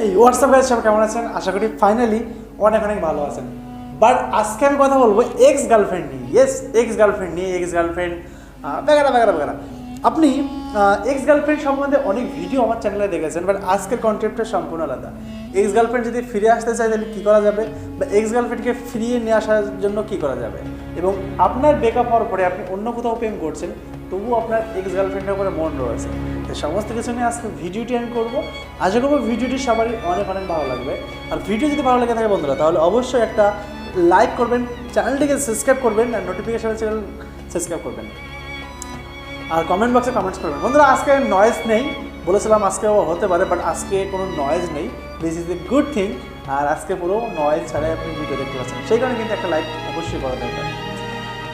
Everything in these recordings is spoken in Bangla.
এই হোয়াটসঅ্যাপ গাইজ সব কেমন আছেন? আশা করি ফাইনালি অনেক অনেক ভালো আছেন। বাট আজকে আমি কথা বলব এক্স গার্লফ্রেন্ড নিয়ে। ইয়েস এক্স গার্লফ্রেন্ড নিয়ে এক্স গার্লফ্রেন্ড বেগারা বেগারা বেগারা। আপনি এক্স গার্লফ্রেন্ড সম্বন্ধে অনেক ভিডিও আমার চ্যানেলে দেখেছেন বাট আজকের কনটেপ্টটা সম্পূর্ণ আলাদা। এক্স গার্লফ্রেন্ড যদি ফিরে আসতে চায়, তাহলে কী করা যাবে? বা এক্স গার্লফ্রেন্ডকে ফিরিয়ে নিয়ে আসার জন্য কী করা যাবে? এবং আপনার ব্রেকআপ হওয়ার পরে আপনি অন্য কোথাও প্রেম করছেন তবুও আপনার এক্স গার্লফ্রেন্ডের উপরে মন রয়েছে। তো সমস্ত কিছু নিয়ে আজকে ভিডিওটি আমি করব। আশা করব ভিডিওটি সবারই অনেক অনেক ভালো লাগবে। আর ভিডিও যদি ভালো লাগে থাকে বন্ধুরা, তাহলে অবশ্যই একটা লাইক করবেন চ্যানেলটিকে সাবস্ক্রাইব করবেন আর নোটিফিকেশন চ্যানেল সাবস্ক্রাইব করবেন। আর কমেন্ট বক্সে কমেন্টস করবেন। বন্ধুরা, আজকে নয়েজ নেই, বলেছিলাম আজকে হতে পারে বাট আজকে কোনো নয়েজ নেই। This is a good thing আর আজকে পুরো নয়েজ ছাড়াই আপনি ভিডিও দেখতে পাচ্ছেন। সেই কারণে কিন্তু একটা লাইক অবশ্যই করা দরকার।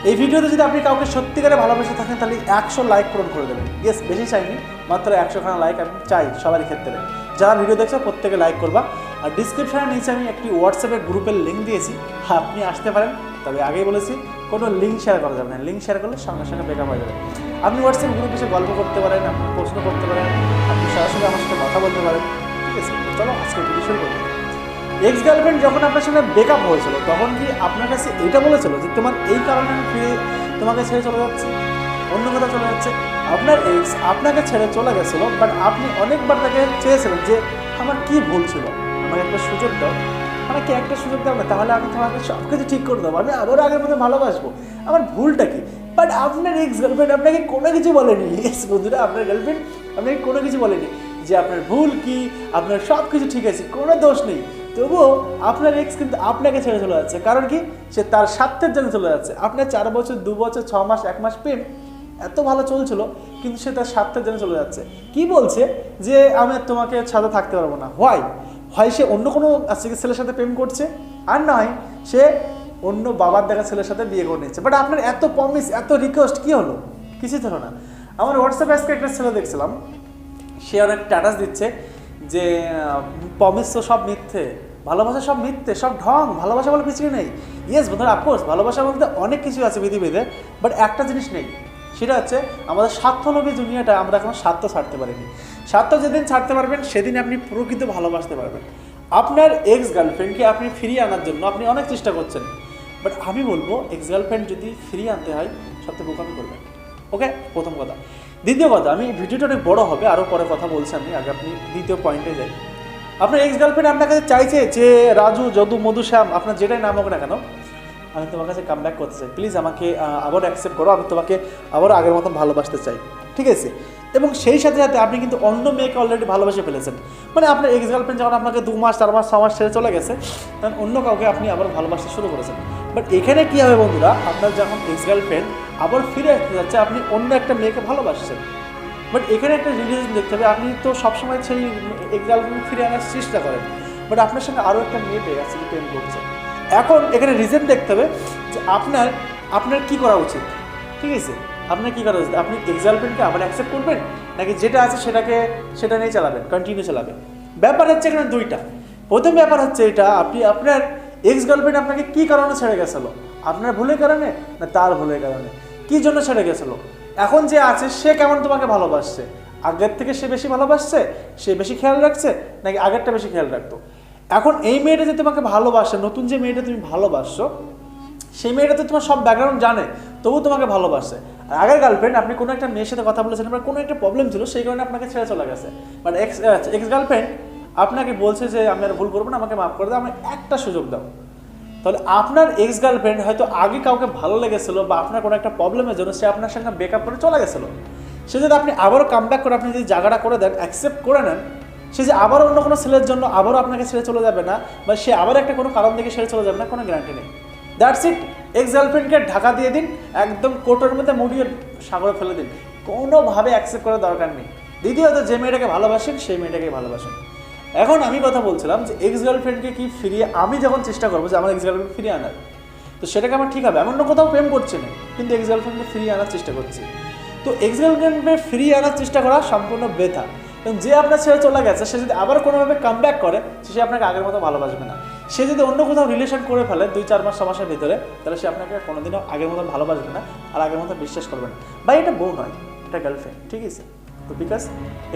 এই ভিডিওতে যদি আপনি কাউকে সত্যিকারে ভালোবেসে থাকেন, তাহলে একশো লাইক পূরণ করে দেবেন। ইয়েস বেশি চাইনি, মাত্র একশোখানা লাইক আমি চাই সবারই ক্ষেত্রে। যারা ভিডিও দেখছে, প্রত্যেকে লাইক করবা। আর ডিসক্রিপশনের নিচে আমি একটি হোয়াটসঅ্যাপের গ্রুপের লিঙ্ক দিয়েছি। হ্যাঁ আপনি আসতে পারেন, তবে আগেই বলেছি, কোনো লিঙ্ক শেয়ার করা যাবে না। লিঙ্ক শেয়ার করলে সঙ্গে সঙ্গে বেকআপ হয়ে যাবে। আপনি হোয়াটসঅ্যাপ গ্রুপে এসে গল্প করতে পারেন, আপনি প্রশ্ন করতে পারেন, আপনি সরাসরি আমার সাথে কথা বলতে পারেন। ঠিক আছে চলো আজকে ভিডিও শুরু করি। এক্স গার্লফ্রেন্ড যখন আপনার সঙ্গে ব্রেকআপ হয়েছিল, তখন কি আপনার কাছে এটা বলেছিল যে তোমার এই কারণে আমি ফিরে তোমাকে ছেড়ে চলে যাচ্ছে? অন্য কোথাও চলে যাচ্ছে। আপনার এক্স আপনাকে ছেড়ে চলে গেছিল বাট আপনি অনেকবার তাকে চেয়েছিলেন যে আমার কি ভুল ছিল? আমাকে একটা সুযোগ দাও। আমাকে একটা সুযোগ দাও না, তাহলে আমি তোমাকে সব কিছু ঠিক করে দেবো। আমি আবারও আগের মধ্যে ভালোবাসবো। আমার ভুলটা কি? বাট আপনার এক্স গার্লফ্রেন্ড আপনাকে কোনো কিছু বলেনি। এক্স বন্ধুরা, আপনার গার্লফ্রেন্ড আপনাকে কোনো কিছু বলেনি যে আপনার ভুল কি, আপনার সব কিছু ঠিক আছে, কোনো দোষ নেই। তবুও আপনার এক্স কিন্তু আপনাকে ছেড়ে চলে যাচ্ছে। কারণ কি? সে তার স্বার্থের জন্য চলে যাচ্ছে। আপনার চার বছর, দু বছর, ছ মাস, এক মাস প্রেম এত ভালো চলছিল, কিন্তু সে তার স্বার্থের জন্য চলে যাচ্ছে। কি বলছে? যে আমি আর তোমাকে সাথে থাকতে পারব না। হোয়াই হয় সে অন্য কোনো ছেলের সাথে প্রেম করছে? আর নয়, সে অন্য বাবার দেখা ছেলের সাথে বিয়ে করে নিচ্ছে বাট আপনার এত প্রমিস এত রিকোয়েস্ট কি হলো? কিছুই হলো না। আমার হোয়াটসঅ্যাপে আজকে একটা ছেলে দেখছিলাম, সে অনেক স্ট্যাটাস দিচ্ছে যে প্রমিস তো সব মিথ্যে। ভালোবাসা সব মিথ্যে, সব ঢং, ভালোবাসা বলে কিছু নেই। ইয়েস বন্ধুরা আফকোর্স ভালোবাসা বলতে অনেক কিছু আছে পৃথিবীতে বাট একটা জিনিস নেই, সেটা হচ্ছে আমাদের স্বার্থলোভী দুনিয়াটা আমরা এখন স্বার্থ ছাড়তে পারিনি। স্বার্থ যেদিন ছাড়তে পারবেন, সেদিন আপনি প্রকৃত ভালোবাসতে পারবেন। আপনার এক্স গার্লফ্রেন্ডকে আপনি ফিরিয়ে আনার জন্য আপনি অনেক চেষ্টা করছেন বাট আমি বলব এক্স গার্লফ্রেন্ড যদি ফিরিয়ে আনতে হয় সবথেকে বোকামি করবেন। ওকে প্রথম কথা। দ্বিতীয় কথা, আমি ভিডিওটা অনেক বড় হবে আরও পরে কথা বলছি আমি, আগে আপনি দ্বিতীয় পয়েন্টে যাই। আপনার এক্স গার্লফ্রেন্ড আপনার কাছে চাইছে যে রাজু, যদু, মধু, শ্যাম, আপনার যেটাই নাম হোক না কেন, আমি তোমার কাছে কাম ব্যাক করতে চাই। প্লিজ আমাকে আবার অ্যাকসেপ্ট করো, আমি তোমাকে আবার আগের মতন ভালোবাসতে চাই। ঠিক আছে? এবং সেই সাথে সাথে আপনি কিন্তু অন্য মেয়েকে অলরেডি ভালোবাসে ফেলেছেন। মানে আপনার এক্স গার্লফ্রেন্ড যখন আপনাকে দু মাস, চার মাস, ছ মাস ছেড়ে চলে গেছে তখন অন্য কাউকে আপনি আবার ভালোবাসতে শুরু করেছেন। বাট এখানে কী হবে বন্ধুরা, আপনার যখন এক্স গার্লফ্রেন্ড আবার ফিরে আসতে যাচ্ছে, আপনি অন্য একটা মেয়েকে ভালোবাসছেন। বাট এখানে একটা রিলিজন দেখতে হবে। আপনি তো সবসময় সেই এক্সাম্পল ফিরে আনার চেষ্টা করেন। বাট আপনার সঙ্গে আরও একটা মেয়ে পেয়ে গেছে প্রেম করছে। এখন এখানে রিজন দেখতে হবে যে আপনার আপনার কি করা উচিত? ঠিক আছে? আপনার কি করা উচিত? আপনি এক্সাম্পলকে আবার অ্যাকসেপ্ট করবেন? নাকি যেটা আছে সেটাকে, সেটা নিয়ে চালাবেন? কন্টিনিউ চালাবেন? ব্যাপার হচ্ছে এখানে দুইটা। প্রথম ব্যাপার হচ্ছে এটা, আপনি আপনার এক্স গার্লফ্রেন্ড আপনাকে কী কারণে ছেড়ে গেছিল? আপনার ভুলের কারণে, না তার ভুলের কারণে? কী জন্য ছেড়ে গেছিল? এখন যে আছে, সে কেমন তোমাকে ভালোবাসছে? আগের থেকে সে বেশি ভালোবাসছে? সে বেশি খেয়াল রাখছে? নাকি আগেরটা বেশি খেয়াল রাখতো? এখন এই মেয়েটা যে তোমাকে ভালোবাসে, নতুন যে মেয়েটা তুমি ভালোবাসছো, সেই মেয়েটা তো তোমার সব ব্যাকগ্রাউন্ড জানে তবু তোমাকে ভালোবাসে। আর আগের গার্লফ্রেন্ড আপনি কোনো একটা মেয়ের সাথে কথা বলেছেন, আপনার কোনো একটা প্রবলেম ছিল, সেই কারণে আপনাকে ছেড়ে চলে গেছে। বাট এক্স এক্স গার্লফ্রেন্ড আপনাকে বলছে যে, আমি আর ভুল করব না, আমাকে মাফ করে দাও আমি একটা সুযোগ দাও। তাহলে আপনার এক্স গার্লফ্রেন্ড হয়তো আগে কাউকে ভালো লেগেছিলো বা আপনার কোনো একটা প্রবলেমের জন্য সে আপনার সঙ্গে ব্রেকআপ করে চলে গেছিল। সে যদি আপনি আবারও কাম ব্যাক করে আপনি যদি জায়গাটা করে দেন অ্যাকসেপ্ট করে নেন, সে যে আবার অন্য কোনো ছেলের জন্য আবারও আপনাকে ছেড়ে চলে যাবে না বা সে আবার একটা কোনো কারণ থেকে ছেড়ে চলে যাবে না, কোনো গ্যারান্টি নেই। দ্যাটস ইট এক্স গার্লফ্রেন্ডকে ঢাকা দিয়ে দিন, একদম কোটোর মধ্যে মুড়িয়ে সাগরে ফেলে দিন। কোনোভাবে অ্যাকসেপ্ট করার দরকার নেই। দ্বিতীয়ত, যে মেয়েটাকে ভালোবাসেন, সেই মেয়েটাকে ভালোবাসেন। এখন আমি কথা বলছিলাম যে এক্স গার্লফ্রেন্ডকে কি ফিরিয়ে আমি যখন চেষ্টা করব যে আমার এক্স গার্লফ্রেন্ড ফিরিয়ে আনার, তো সেটাকে আমার ঠিক হবে। এমন না কোথাও প্রেম করছে না, কিন্তু এক্স গার্লফ্রেন্ডকে ফিরিয়ে আনার চেষ্টা করছি। তো এক্স গার্লফ্রেন্ডকে ফিরিয়ে আনার চেষ্টা করা সম্পূর্ণ বেথা। এবং যে আপনার ছেড়ে চলে গেছে, সে যদি আবার কোনোভাবে কাম ব্যাক করে, সে আপনাকে আগের মতো ভালোবাসবে না। সে যদি অন্য কোথাও রিলেশন করে ফেলে দুই, চার মাস, ছ মাসের ভিতরে, তাহলে সে আপনাকে কোনোদিনও আগের মতো ভালোবাসবে না আর আগের মতো বিশ্বাস করবে না। বা এটা বউ নয়, এটা গার্লফ্রেন্ড ঠিক আছে? তো বিকজ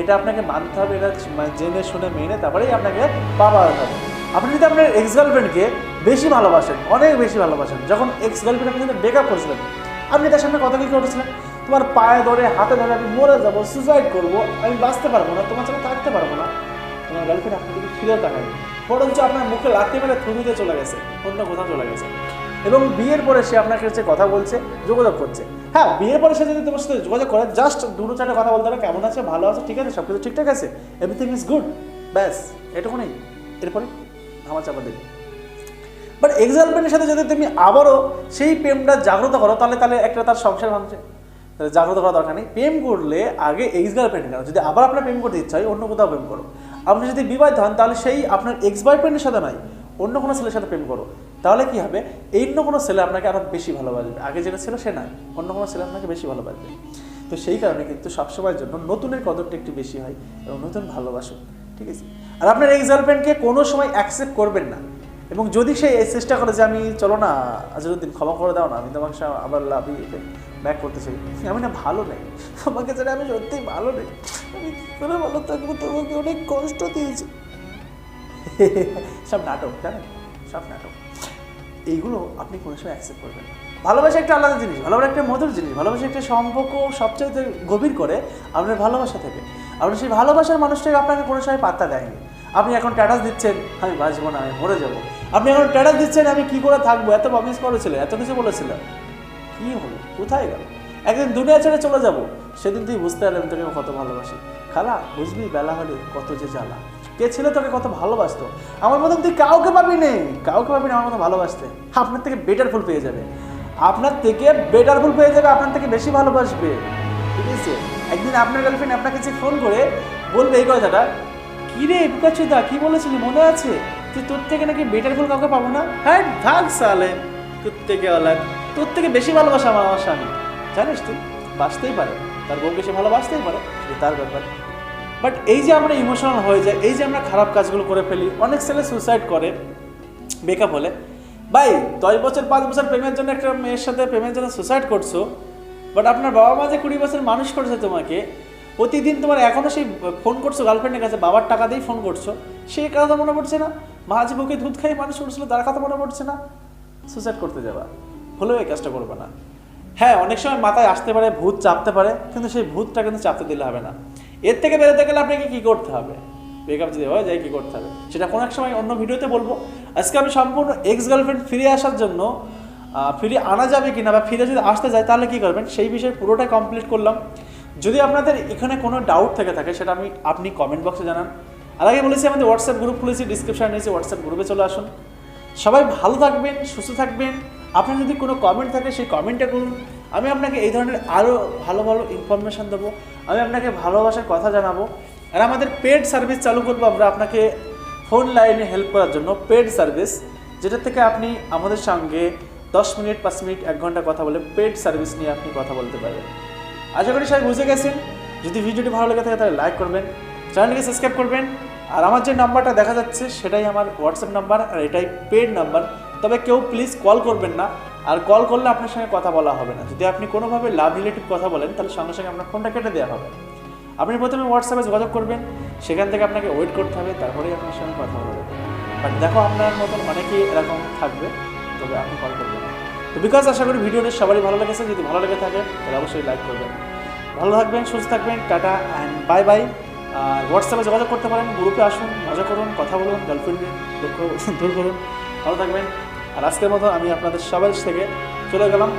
এটা আপনাকে মানতে হবে, এটা মানে জেনে শুনে মেনে তারপরেই আপনাকে পাওয়া হবে। আপনি যদি আপনার এক্স গার্লফ্রেন্ডকে বেশি ভালোবাসেন, অনেক বেশি ভালোবাসেন, যখন এক্স গার্লফ্রেন্ড আপনি সাথে ব্রেকআপ করেছিলেন, আপনি তার সামনে কথা কি করেছিলেন তোমার পায়ে ধরে, হাতে ধরে আমি মরে যাব সুসাইড করব, আমি বাঁচতে পারব না, তোমার সাথে থাকতে পারব না, তোমার গার্লফ্রেন্ড আপনার দিকে ফিরেও বরঞ্চ আপনার মুখে লাথি মেরে থুমিতে চলে গেছে, অন্য কোথাও চলে গেছে। এবং বিয়ের পরে সে আপনার কাছে কথা বলছে, যোগাযোগ করছে। হ্যাঁ বিয়ের পরে সে যদি তোমার সাথে যোগাযোগ করে জাস্ট দুটো চারটে কথা বলতে হবে কেমন আছে, ভালো আছে, ঠিক আছে সব কিছু ঠিকঠাক আছে এভরিথিং ইজ গুড ব্যাস এটুকু নেই এরপরে আমার চাপা দেবে। বাট এক্স গার্লফ্রেন্ডের সাথে যদি তুমি আবারও সেই প্রেমটা জাগ্রত করো, তাহলে তাহলে একটা তার সংসার ভাঙছে। জাগ্রত করা দরকার নেই। প্রেম করলে আগে এক্স গার্লফ্রেন্ড কেন? যদি আবার আপনার প্রেম করতে ইচ্ছা হয়, অন্য কোথাও প্রেম করো। আপনি যদি বিবাহিত হন, তাহলে সেই আপনার এক্স বয়ফ্রেন্ডের সাথে নয়। অন্য কোনো ছেলের সাথে প্রেম করো, তাহলে কি হবে? এই অন্য কোনো ছেলে আপনাকে আরও বেশি ভালোবাসবে। আগে যেটা ছিল সে নয় অন্য কোনো ছেলে আপনাকে বেশি ভালোবাসবে। তো সেই কারণে কিন্তু সবসময়ের জন্য নতুনের কদরটা একটু বেশি হয় এবং নতুন ভালোবাসুন ঠিক আছে? আর আপনার এক্স গার্লফ্রেন্ডকে কোনো সময় অ্যাকসেপ্ট করবেন না। এবং যদি সে চেষ্টা করে যে আমি, চলো না আজরুদ্দিন ক্ষমা করে দাও না, আমি তোমাকে আবার লাভি ব্যাক করতে চাই। আমি না ভালো নেই। আমাকে ছাড়া আমি সত্যিই ভালো নেই। আমি ভালো থাকব তোমাকে অনেক কষ্ট দিয়েছি। সব নাটক, জানেন? সব নাটক। এইগুলো আপনি কোনো সময় অ্যাকসেপ্ট করবেন ভালোবাসা একটা আলাদা জিনিস, ভালোবাসা একটা মধুর জিনিস, ভালোবাসা একটা সম্পর্ক সবচেয়ে গভীর করে আপনার ভালোবাসা থেকে। আপনি সেই ভালোবাসার মানুষটাকে আপনাকে কোনো সময় পাত্তা দেয়নি। আপনি এখন স্ট্যাটাস দিচ্ছেন, আমি বাঁচবো না, আমি মরে যাব। আপনি এখন স্ট্যাটাস দিচ্ছেন, আমি কী করে থাকব? এত প্রমিস করেছিল, এত কিছু বলেছিল। কি হলো? কোথায় গেল? একদিন দুনিয়া ছেড়ে চলে যাব। সেদিন তুই বুঝতে পারলাম তোকে কত ভালোবাসি। খালা বুঝবি বেলা হলে কত যে জ্বালা। কে ছিল তোকে কত ভালোবাসতো? আমার মতন তুই কাউকে পাবি নেই কাউকে পাবি না আমার মতো ভালোবাসতে। আপনার থেকে বেটার ফুল পেয়ে যাবে। আপনার থেকে বেটার ফুল পেয়ে যাবে, আপনার থেকে বেশি ভালোবাসবে। ঠিক আছে? একদিন আপনার গার্লফ্রেন্ড আপনার কাছে ফোন করে বলবে এই কথাটা, কি রে দা কি বলেছিলি? মনে আছে? তুই তোর থেকে নাকি বেটার ফুল কাউকে পাবো না? হ্যাঁ ভাগ সালে। তোর থেকে আলাদ। তোর থেকে বেশি ভালোবাসা আমার আমার স্বামী। জানিস তুই? বাঁচতেই পারে। তার বউকে সে ভালোবাসতেই পারে। তার ব্যাপার। বাট এই যে আমরা ইমোশনাল হয়ে যাই, এই যে আমরা খারাপ কাজগুলো করে ফেলি, অনেক ছেলে সুসাইড করে বেকআপ হলে। ভাই, দশ বছর, পাঁচ বছর প্রেমের জন্য একটা মেয়ের সাথে প্রেমের জন্য সুসাইড করছ বাট আপনার বাবা মা যে কুড়ি বছর মানুষ করেছে তোমাকে, প্রতিদিন তোমার এখনও সেই ফোন করছ গার্লফ্রেন্ডের কাছে, বাবার টাকা দিয়েই ফোন করছ, সেই কথা মনে পড়ছে না? মা যে বুকে দুধ খাই মানুষ করছিল তার কথা মনে পড়ছে না? সুইসাইড করতে যাবা। ভুলেও এই কাজটা করবে না। হ্যাঁ অনেক সময় মাথায় আসতে পারে, ভূত চাপতে পারে, কিন্তু সেই ভূতটা কিন্তু চাপতে দিলে হবে না। এর থেকে বেরোতে গেলে আপনাকে কী করতে হবে? ব্রেকআপ যদি হয়ে যায় কী করতে হবে। সেটা কোনো এক সময় অন্য ভিডিওতে বলব। আজকে আমি সম্পূর্ণ এক্স গার্লফ্রেন্ড ফিরে আসার জন্য ফিরে আনা যাবে কি না বা ফিরে যদি আসতে যায়, তাহলে কী করবেন? সেই বিষয়ে পুরোটা কমপ্লিট করলাম। যদি আপনাদের এখানে কোনো ডাউট থেকে থাকে, সেটা আমি, আপনি কমেন্ট বক্সে জানান। আর আগে বলেছি, আমাদের হোয়াটসঅ্যাপ গ্রুপ খুলেছি ডিসক্রিপশানে নিয়েছি হোয়াটসঅ্যাপ গ্রুপে চলে আসুন। সবাই ভালো থাকবেন, সুস্থ থাকবেন। আপনার যদি কোনো কমেন্ট থাকে, সেই কমেন্টটা করুন আমি আপনাকে এই ধরনের আরও ভালো ভালো ইনফরমেশান দেবো। আমি আপনাকে ভালোবাসার কথা জানাব। আর আমাদের পেড সার্ভিস চালু করব আমরা আপনাকে ফোন লাইনে হেল্প করার জন্য। পেড সার্ভিস যেটা থেকে আপনি আমাদের সঙ্গে দশ মিনিট, পাঁচ মিনিট, এক ঘণ্টা কথা বলে পেড সার্ভিস নিয়ে আপনি কথা বলতে পারবেন। আশা করি সবাই বুঝে গেছেন। যদি ভিডিওটি ভালো লেগে থাকে তাহলে লাইক করবেন চ্যানেলটিকে সাবস্ক্রাইব করবেন। আর আমার যে নাম্বারটা দেখা যাচ্ছে, সেটাই আমার হোয়াটসঅ্যাপ নাম্বার আর এটাই পেড নাম্বার তবে কেউ প্লিজ কল করবেন না। আর কল করলে আপনার সঙ্গে কথা বলা হবে না। যদি আপনি কোনোভাবে লাভ রিলেটিভ কথা বলেন, তাহলে সঙ্গে সঙ্গে আপনার ফোনটা কেটে দেওয়া হবে। আপনি প্রথমে হোয়াটসঅ্যাপে যোগাযোগ করবেন, সেখান থেকে আপনাকে ওয়েট করতে হবে, তারপরেই আপনার সঙ্গে কথা বলবেন বাট দেখো, আপনার মতন অনেকেই এরকম থাকবে, তবে আপনি কল করবেন তো বিকজ আশা করি ভিডিওটা সবারই ভালো লেগেছে, যদি ভালো লেগে থাকে, তাহলে অবশ্যই লাইক করবেন। ভালো থাকবেন, সুস্থ থাকবেন, টাটা অ্যান্ড বাই বাই আর হোয়াটসঅ্যাপে যোগাযোগ করতে পারেন গ্রুপে আসুন, মজা করুন, কথা বলুন গার্লফ্রেন্ডের দুঃখ দূর করুন। ভালো থাকবেন। আর আজকের মতো আমি আপনাদের সবাই থেকে চলে গেলাম।